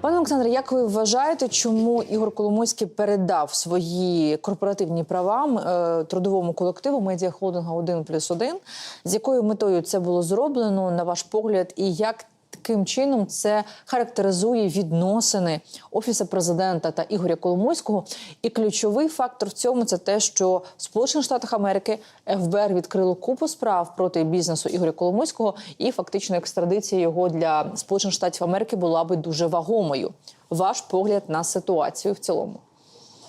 Пане Олександре, як ви вважаєте, чому Ігор Коломойський передав свої корпоративні права е, трудовому колективу медіа холдинга 1 плюс 1? З якою метою це було зроблено, на ваш погляд, і як таким чином це характеризує відносини офісу президента та Ігоря Коломойського? І ключовий фактор в цьому це те, що в Сполучених Штатах Америки ФБР відкрило купу справ проти бізнесу Ігоря Коломойського, і фактично екстрадиція його для Сполучених Штатів Америки була би дуже вагомою. Ваш погляд на ситуацію в цілому?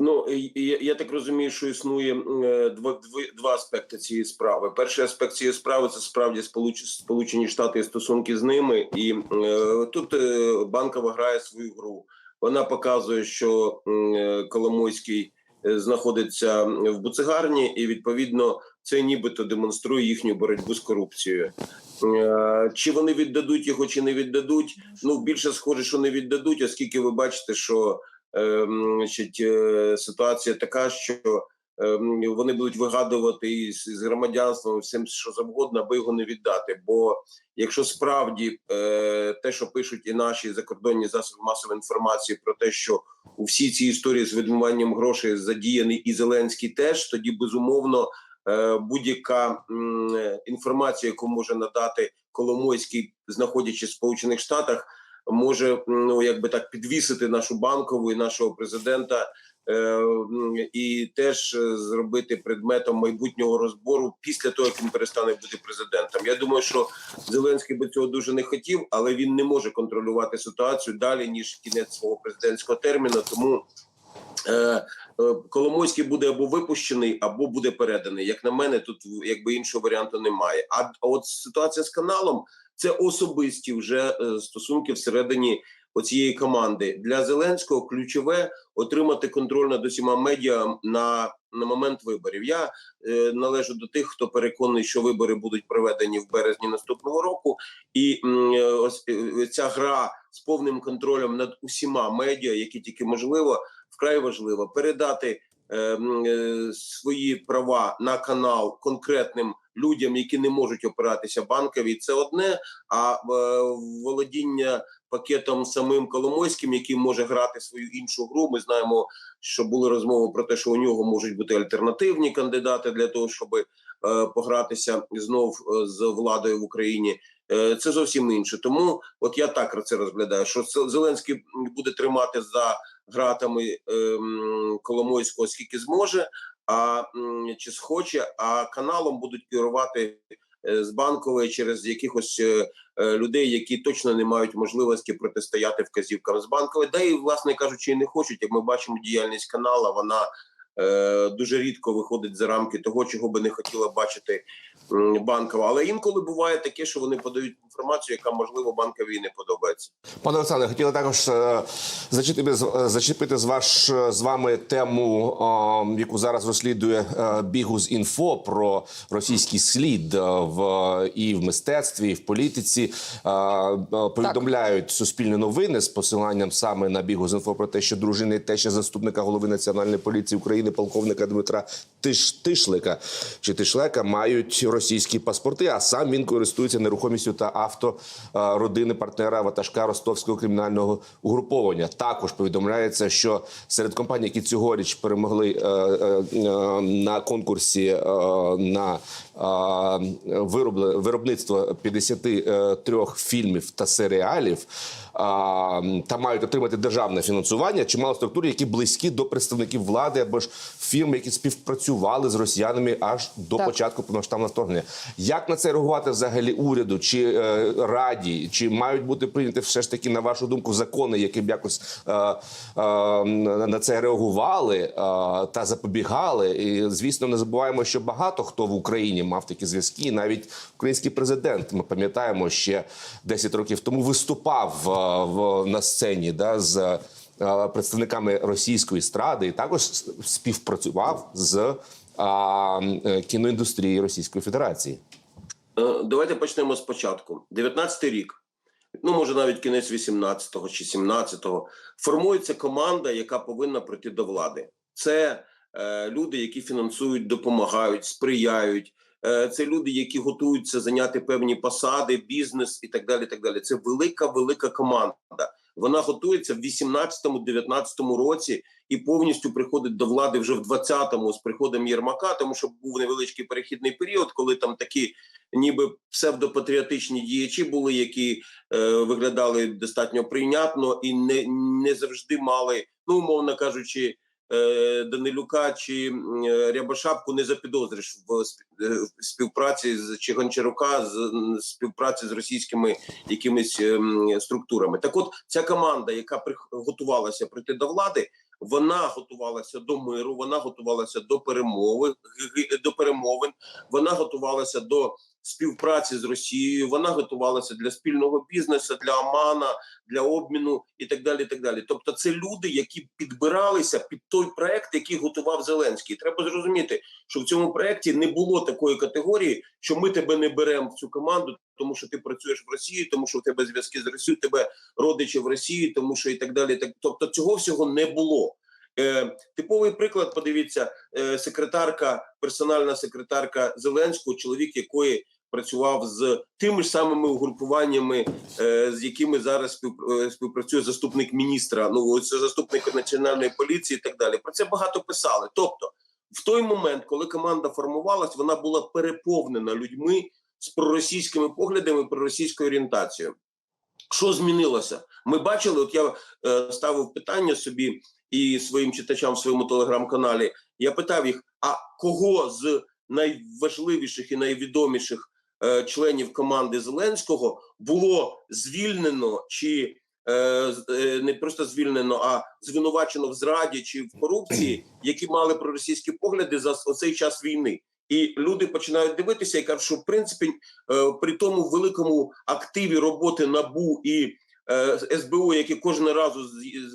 Ну я, я так розумію, що існує е, два, два аспекти цієї справи. Перший аспект цієї справи це справді Сполуч, Сполучені Штати і стосунки з ними. І е, тут е, банкова грає свою гру. Вона показує, що е, Коломойський е, знаходиться в буцегарні, і відповідно це нібито демонструє їхню боротьбу з корупцією. Е, Чи вони віддадуть його, чи не віддадуть? Ну більше схоже, що не віддадуть, оскільки ви бачите, що значить, е, ситуація така, що ем, вони будуть вигадувати із, з громадянством всім, що завгодно, аби його не віддати. Бо якщо справді е, те, що пишуть і наші закордонні засоби масової інформації про те, що у всій цій історії з відмиванням грошей задіяний і Зеленський, теж тоді безумовно е, будь-яка інформація, яку може надати Коломойський, знаходячись в Сполучених Штатах може ну якби так підвісити нашу банкову і нашого президента, е, і теж е, зробити предметом майбутнього розбору після того, як він перестане бути президентом. Я думаю, що Зеленський би цього дуже не хотів, але він не може контролювати ситуацію далі ніж кінець свого президентського терміну. Тому Коломойський буде або випущений, або буде переданий. Як на мене, тут якби іншого варіанту немає. А от ситуація з каналом це особисті вже е, стосунки всередині оцієї команди для Зеленського. Ключове отримати контроль над усіма медіа на, на момент виборів. Я е, належу до тих, хто переконаний, що вибори будуть проведені в березні наступного року, і е, ось е, ця гра з повним контролем над усіма медіа, які тільки можливо, вкрай важливо передати. е, е, Свої права на канал конкретним людям, які не можуть опиратися банкові, це одне. А е, володіння пакетом самим Коломойським, який може грати свою іншу гру. Ми знаємо, що були розмови про те, що у нього можуть бути альтернативні кандидати для того, щоб е, погратися знов е, з владою в Україні. Е, Це зовсім інше. Тому, от я так це розглядаю, що Зеленський буде тримати за гратами ем, Коломойського скільки зможе. А чи схоче, а каналом будуть керувати е, з банкової через якихось е, людей, які точно не мають можливості протистояти вказівкам з банкової, да і власне кажучи, не хочуть. Як ми бачимо, діяльність канала вона дуже рідко виходить за рамки того, чого би не хотіла бачити банкова. Але інколи буває таке, що вони подають інформацію, яка можливо банковій не подобається. Пане Олександре, хотіла також е, зачепити, з- е, зачепити з ваш з вами тему, е, яку зараз розслідує е, Бігус інфо про російський слід е, в і в мистецтві, і в політиці. Е, е, Повідомляють суспільні новини з посиланням саме на Бігус інфо про те, що дружини теща заступника голови національної поліції України, полковника Дмитра Тиш Тишлика чи Тишлека мають російські паспорти, а сам він користується нерухомістю та авто родини партнера ватажка ростовського кримінального угруповання. Також повідомляється, що серед компаній, які цьогоріч перемогли е, е, е, на конкурсі е, на е, виробництво 53 фільмів та серіалів. Та мають отримати державне фінансування, чимало структур, які близькі до представників влади або ж фірм, які співпрацювали з росіянами аж до Так. початку повномасштабного вторгнення. Як на це реагувати взагалі уряду чи е, раді? Чи мають бути прийняті все ж таки на вашу думку закони, які б якось е, е, на на це реагували е, та запобігали? І звісно, не забуваємо, що багато хто в Україні мав такі зв'язки. Навіть український президент, ми пам'ятаємо, ще 10 років тому виступав е, в на сцені да з. е, Представниками російської естради і також співпрацював з а, е, кіноіндустрією Російської Федерації. Е, Давайте почнемо спочатку. 19-й рік, ну може навіть кінець 18-го чи 17-го, формується команда, яка повинна прийти до влади. Це е, люди, які фінансують, допомагають, сприяють. Е, це люди, які готуються зайняти певні посади, бізнес і так далі. Так далі. Це велика, велика команда. Вона готується в 18-19 році і повністю приходить до влади вже в 20-му з приходом Єрмака, тому що був невеличкий перехідний період, коли там такі ніби псевдопатріотичні діячі були, які е, виглядали достатньо прийнятно і не, не завжди мали, ну умовно кажучи. Е, Данилюка чи е, Рябошапку не запідозриш е, в співпраці з чи Гончарука з співпраці з російськими якимись ем, структурами. Так, от ця команда, яка готувалася прийти до влади, вона готувалася до миру, вона готувалася до перемови до перемовин, вона готувалася до співпраці з Росією, вона готувалася для спільного бізнесу, для Омана, для обміну і так далі. і так далі. Тобто, це люди, які підбиралися під той проект, який готував Зеленський. Треба зрозуміти, що в цьому проекті не було такої категорії, що ми тебе не беремо в цю команду, тому що ти працюєш в Росії, тому що у тебе зв'язки з Росією, тебе родичі в Росії, тому що і так далі. Так тобто, цього всього не було. Е, типовий приклад. Подивіться, е, секретарка, персональна секретарка Зеленського, чоловік якої працював з тими ж самими угрупуваннями, е, з якими зараз е, співпрацює заступник міністра. Ну це заступник національної поліції, і так далі. Про це багато писали. Тобто, в той момент, коли команда формувалась, вона була переповнена людьми з проросійськими поглядами, проросійською орієнтацією. Що змінилося? Ми бачили, от я е, ставив питання собі і своїм читачам в своєму телеграм-каналі. Я питав їх: а кого з найважливіших і найвідоміших е, членів команди Зеленського було звільнено чи е, е, не просто звільнено, а звинувачено в зраді чи в корупції, які мали проросійські погляди за оцей час війни? І люди починають дивитися і кажуть, що в принципі е, при тому великому активі роботи набу і СБУ, які кожен разу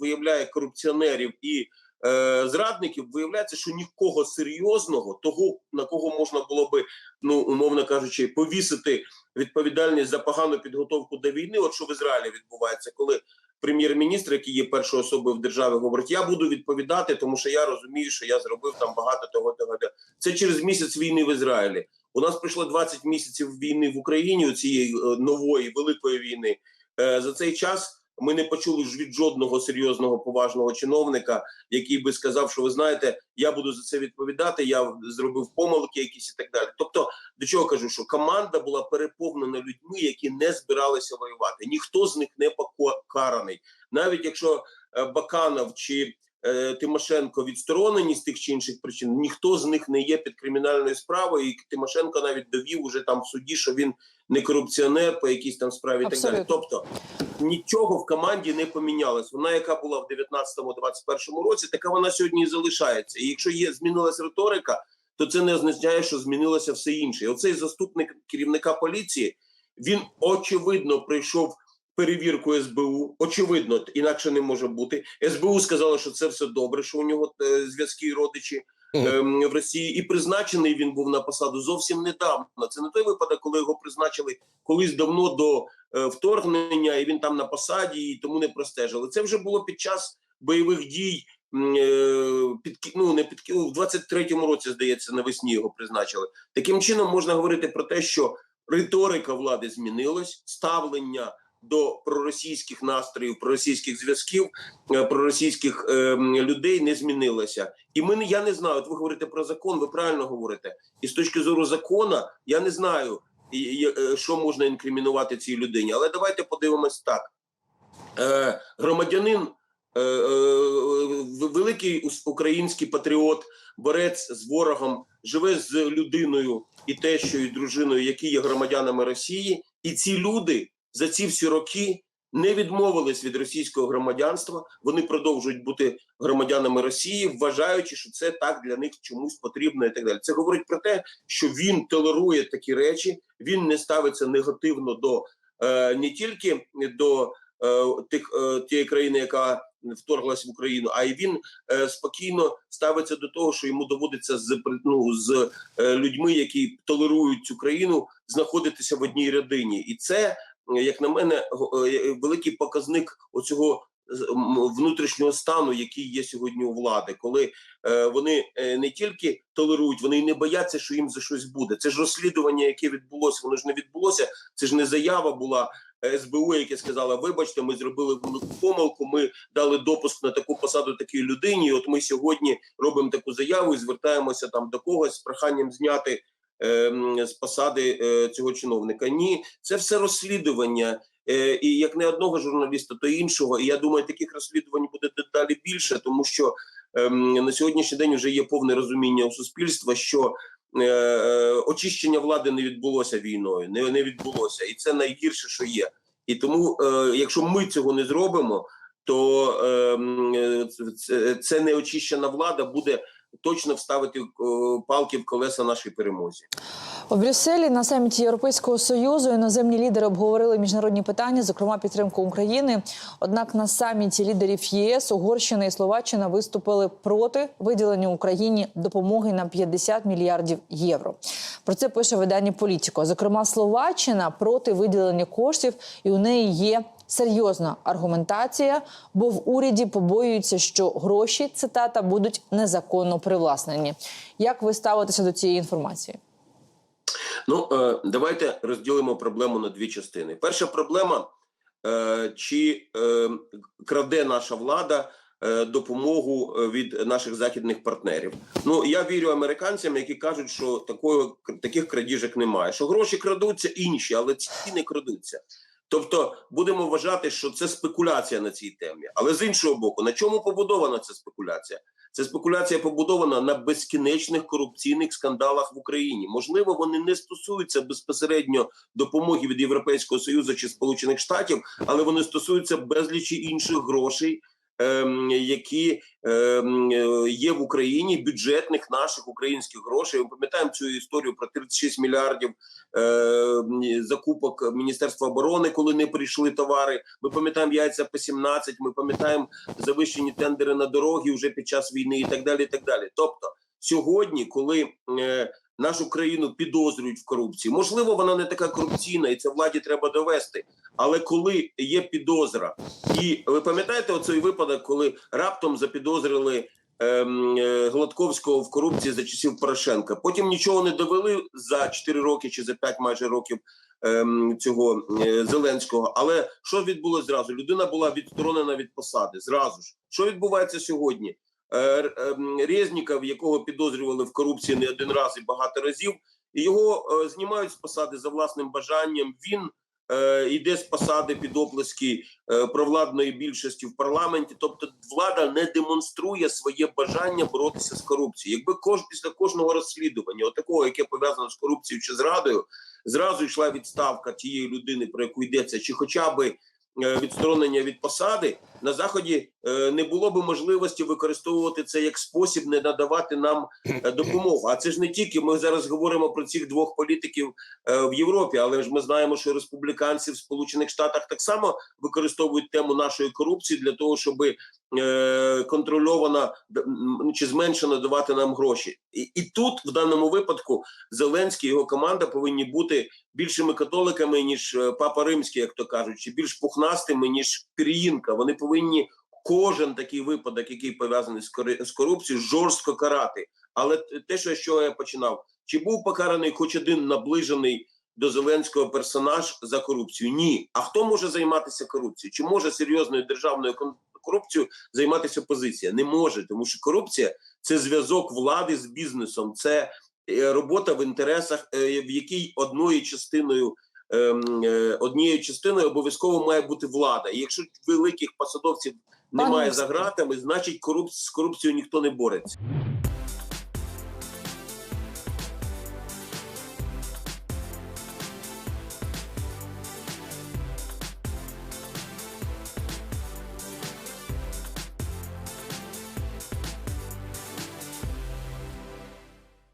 виявляє корупціонерів і е, зрадників, виявляється, що нікого серйозного, того на кого можна було би, ну умовно кажучи, повісити відповідальність за погану підготовку до війни. От що в Ізраїлі відбувається, коли прем'єр-міністр, який є першою особою в державі, говорить: я буду відповідати, тому що я розумію, що я зробив там багато того того. того». Це через місяць війни в Ізраїлі. У нас пройшло 20 місяців війни в Україні, у цієї е, нової великої війни. Е, За цей час ми не почули ж від жодного серйозного поважного чиновника, який би сказав, що ви знаєте, я буду за це відповідати. Я зробив помилки, якісь і так далі. Тобто, до чого кажу, що команда була переповнена людьми, які не збиралися воювати. Ніхто з них не покараний, навіть якщо е, Баканов чи Тимошенко відсторонені з тих чи інших причин, ніхто з них не є під кримінальною справою. І Тимошенко навіть довів уже там в суді, що він не корупціонер по якійсь там справі. І так далі. Тобто нічого в команді не помінялось. Вона, яка була в 19-21 році, така вона сьогодні і залишається. І якщо є змінилась риторика, то це не означає, що змінилося все інше. І оцей заступник керівника поліції він очевидно прийшов перевірку СБУ. Очевидно, інакше не може бути. СБУ сказало, що це все добре, що у нього е, зв'язки і родичі. ем, В Росії і призначений він був на посаду зовсім недавно. Це не той випадок, коли його призначили колись давно до е, вторгнення, і він там на посаді, і тому не простежили. Це вже було під час бойових дій. е, Під ну не під в 23-му році, здається, навесні його призначили. Таким чином можна говорити про те, що риторика влади змінилась, ставлення до проросійських настроїв, проросійських зв'язків, е, проросійських е, людей не змінилося. І ми я не знаю. От ви говорите про закон, ви правильно говорите. І з точки зору закона, я не знаю, е, що можна інкримінувати цій людині. Але давайте подивимось так: е, громадянин, е, великий український патріот, борець з ворогом, живе з людиною і тещою, і дружиною, які є громадянами Росії, і ці люди за ці всі роки. Не відмовились від російського громадянства, вони продовжують бути громадянами Росії, вважаючи, що це так для них чомусь потрібно, і так далі. Це говорить про те, що він толерує такі речі, він не ставиться негативно до е, не тільки до е, тих е, тієї країни, яка вторглась в Україну, а й він е, спокійно ставиться до того, що йому доводиться з ну, з е, людьми, які толерують цю країну, знаходитися в одній родині, і це, як на мене, го- е, великий показник оцього внутрішнього стану, який є сьогодні у влади, коли е, вони е, не тільки толерують, вони й не бояться, що їм за щось буде. Це ж розслідування, яке відбулося, воно ж не відбулося. Це ж не заява була СБУ, яке сказало, вибачте, ми зробили велику помилку. Ми дали допуск на таку посаду такій людині. І от ми сьогодні робимо таку заяву і звертаємося там до когось з проханням зняти з посади е, цього чиновника. Ні, це все розслідування. Е, І як не одного журналіста, то іншого. І я думаю, таких розслідувань буде дедалі більше, тому що ем, на сьогоднішній день вже є повне розуміння у суспільства, що е, очищення влади не відбулося війною, не, відбулося, і це найгірше, що є. І тому, якщо ми цього не зробимо, то ем, це неочищена влада буде точно вставити е, палки в колеса нашій перемозі. У Брюсселі на саміті Європейського союзу іноземні лідери обговорили міжнародні питання, зокрема підтримку України. Однак на саміті лідерів ЄС Угорщина і Словаччина виступили проти виділення Україні допомоги на 50 мільярдів євро. Про це пише видання Політіко. Зокрема, Словаччина проти виділення коштів, і у неї є серйозна аргументація, бо в уряді побоюються, що гроші цитата будуть незаконно привласнені. Як ви ставитеся до цієї інформації? Ну е, давайте розділимо проблему на дві частини. Перша проблема: е, чи е, краде наша влада допомогу від наших західних партнерів? Ну я вірю американцям, які кажуть, що такої таких крадіжок немає. Що гроші крадуться інші, але ці не крадуться. Тобто будемо вважати, що це спекуляція на цій темі. Але з іншого боку, на чому побудована ця спекуляція? Ця спекуляція побудована на безкінечних корупційних скандалах в Україні. Можливо, вони не стосуються безпосередньо допомоги від Європейського союзу чи Сполучених Штатів, але вони стосуються безлічі інших грошей, які ем, є в Україні, бюджетних наших українських грошей. Ми пам'ятаємо цю історію про 36 мільярдів е, закупок Міністерства оборони, коли не прийшли товари. Ми пам'ятаємо яйця по 17, Ми пам'ятаємо завищені тендери на дороги вже під час війни, і так далі. І так далі. Тобто, сьогодні, коли е, нашу країну підозрюють в корупції, можливо, вона не така корупційна, і це владі треба довести. Але коли є підозра, і ви пам'ятаєте оцей випадок, коли раптом запідозрили ем, е, Гладковського в корупції за часів Порошенка. Потім нічого не довели за 4 роки чи за 5 майже років ем, цього е, Зеленського. Але що відбулося зразу? Людина була відсторонена від посади. Зразу ж що відбувається сьогодні? Е, ем, Резніков, якого підозрювали в корупції не один раз і багато разів, його е, знімають з посади за власним бажанням. Він е, йде з посади під оплески провладної більшості в парламенті. Тобто, влада не демонструє своє бажання боротися з корупцією. Якби кож після кожного розслідування, отакого, яке пов'язано з корупцією чи зрадою, зразу йшла відставка тієї людини, про яку йдеться, чи хоча би відсторонення від посади, на заході е, не було би можливості використовувати це як спосіб не надавати нам е, допомогу. А це ж не тільки ми зараз говоримо про цих двох політиків е, в Європі, але ж ми знаємо, що республіканці в Сполучених Штатах так само використовують тему нашої корупції для того, щоб е, м, чи зменшено давати нам гроші. І, і тут, в даному випадку, Зеленський і його команда повинні бути більшими католиками ніж е, папа римський, як то кажуть, чи більш пухнастими ніж Пір'їнка. Вони повинні кожен такий випадок, який пов'язаний з з корупцією, жорстко карати. Але те, що чого я починав, чи був покараний хоч один наближений до Зеленського персонаж за корупцію? Ні. А хто може займатися корупцією? Чи може серйозною державною кон- корупцією займатися опозиція? Не може, тому що корупція це зв'язок влади з бізнесом, це е, робота в інтересах, е, в якій одною частиною. ем, е, Однією частиною обов'язково має бути влада. І якщо великих посадовців немає за гратами, значить корупці з корупцією ніхто не бореться.